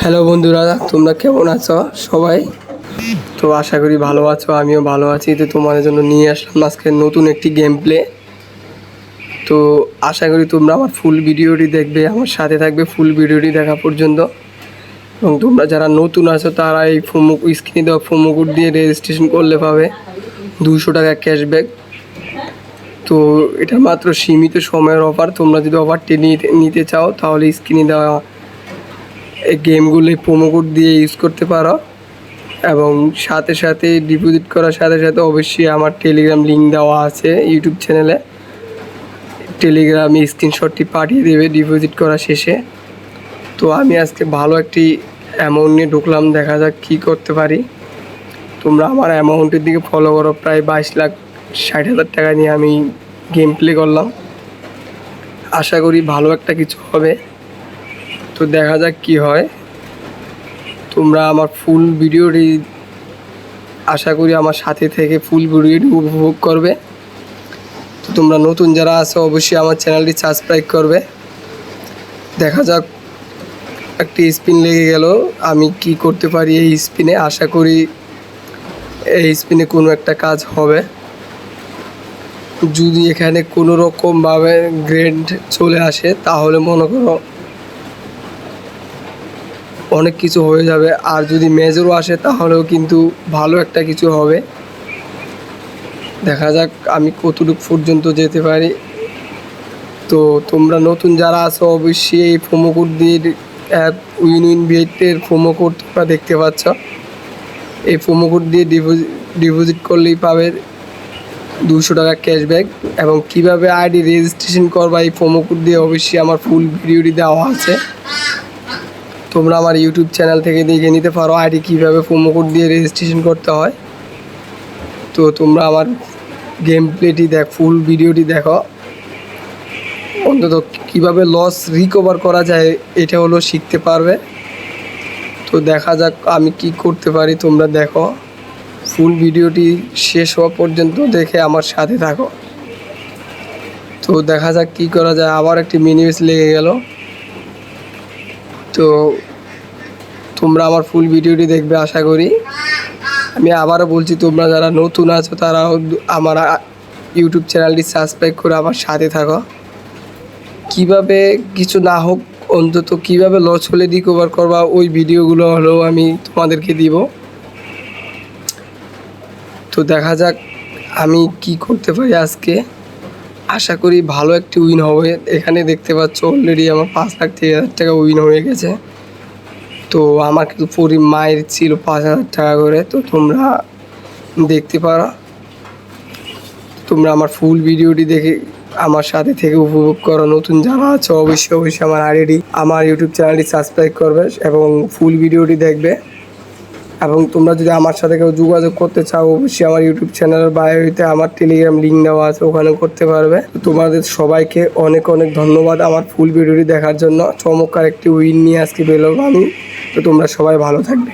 Hello বন্ধুরা, তোমরা কেমন আছো সবাই? তো আশা করি ভালো আছো, আমিও ভালো আছি। তো তোমাদের জন্য নিয়ে আসলাম আজকে নতুন একটি গেম প্লে তো আশা করি তোমরা আমার ফুল ভিডিওটি দেখবে, আমার সাথে থাকবে ফুল ভিডিওটি দেখা পর্যন্ত। এবং তোমরা যারা নতুন আছো, তারা এই ফোমো স্ক্রিনে দেওয়া ফোমো কোড দিয়ে রেজিস্ট্রেশন করলে পাবে দুশো টাকা ক্যাশব্যাক তো এটা মাত্র সীমিত সময়ের অফার তোমরা যদি অফারটি নিতে চাও, তাহলে স্ক্রিনে দেওয়া এই গেমগুলি প্রোমো কোড দিয়ে ইউজ করতে পারো। এবং সাথে সাথে ডিপোজিট করার সাথে সাথে অবশ্যই আমার টেলিগ্রাম লিঙ্ক দেওয়া আছে ইউটিউব চ্যানেলে টেলিগ্রামে স্ক্রিনশটটি পাঠিয়ে দেবে ডিপোজিট করা শেষে। তো আমি আজকে ভালো একটি অ্যামাউন্ট নিয়ে ঢুকলাম, দেখা যাক কী করতে পারি। তোমরা আমার অ্যামাউন্টের দিকে ফলো করো, প্রায় বাইশ লাখ ষাট হাজার টাকা নিয়ে আমি গেম প্লে করলাম। আশা করি ভালো একটা কিছু হবে। তো দেখা যাক কি হয়। তোমরা আমার ফুল ভিডিওটি আশা করি আমার সাথে থেকে ফুল ভিডিওটি উপভোগ করবে। তো তোমরা নতুন যারা আছো, অবশ্যই আমার চ্যানেলটি সাবস্ক্রাইব করবে। দেখা যাক একটি স্পিন লেগে গেল, আমি কি করতে পারি এই স্পিনে আশা করি এই স্পিনে কোনো একটা কাজ হবে। যদি এখানে কোনো রকমভাবে গ্রেড চলে আসে, তাহলে মনে করো অনেক কিছু হয়ে যাবে। আর যদি মেজরও আসে, তাহলেও কিন্তু ভালো একটা কিছু হবে। দেখা যাক আমি কতটুকু পর্যন্ত যেতে পারি। তো তোমরা নতুন যারা আছো, অবশ্যই এই প্রোমো কোড দিয়ে অ্যাপ উইন উইন ভিএটের প্রোমো কোড তোমরা দেখতে পাচ্ছ। এই প্রোমো কোড দিয়ে ডিপোজিট ডিপোজিট করলেই পাবে দুশো টাকা ক্যাশব্যাক এবং কীভাবে আইডি রেজিস্ট্রেশন করবা এই প্রোমো কোড দিয়ে, অবশ্যই আমার ফুল ভিডিওটি দেওয়া আছে। তোমরা আমার ইউটিউব চ্যানেল থেকে দেখে নিতে পারো আইডি কীভাবে প্রোমো কোড দিয়ে রেজিস্ট্রেশন করতে হয়। তো তোমরা আমার গেম প্লেটি দেখ ফুল ভিডিওটি দেখো। অন্তত কীভাবে লস রিকভার করা যায়, এটা হলো শিখতে পারবে। তো দেখা যাক আমি কি করতে পারি, তোমরা দেখো। ফুল ভিডিওটি শেষ হওয়া পর্যন্ত দেখে আমার সাথে থাকো। তো দেখা যাক কি করা যায়। আবার একটি মিনিমেস লেগে গেল। তো তোমরা আমার ফুল ভিডিওটি দেখবে, আশা করি। আমি আবারও বলছি, তোমরা যারা নতুন আছো, তারাও আমার ইউটিউব চ্যানেলটি সাবস্ক্রাইব করে আমার সাথে থাকো। কীভাবে কিছু না হোক, অন্তত কীভাবে লস হলে রিকভার করবা, ওই ভিডিওগুলো হলেও আমি তোমাদেরকে দিব। তো দেখা যাক, আমি কি করতে পারি আজকে। আশা করি ভালো একটি উইন হবে। এখানে দেখতে পাচ্ছ অলরেডি আমার পাঁচ লাখ থেকে হাজার টাকা উইন হয়ে গেছে। তো আমার কিন্তু পরি মায়ের ছিল পাঁচ হাজার টাকা করে। তো তোমরা দেখতে পারো। তোমরা আমার ফুল ভিডিওটি দেখে আমার সাথে থেকে উপভোগ করো। নতুন জানা আছো, অবশ্যই অবশ্যই আমার আইডি, আমার ইউটিউব চ্যানেলটি সাবস্ক্রাইব করবে এবং ফুল ভিডিওটি দেখবে। এবং তোমরা যদি আমার সাথে কেউ যোগাযোগ করতে চাও, অবশ্যই আমার ইউটিউব চ্যানেলের বায়োতে আমার টেলিগ্রাম লিঙ্ক দেওয়া আছে ওখানে করতে পারবে। তোমাদের সবাইকে অনেক অনেক ধন্যবাদ আমার ফুল ভিডিওটি দেখার জন্য। চমৎকার একটি উইন নিয়ে আজকে বেরোবো আমি। তো তোমরা সবাই ভালো থাকবে।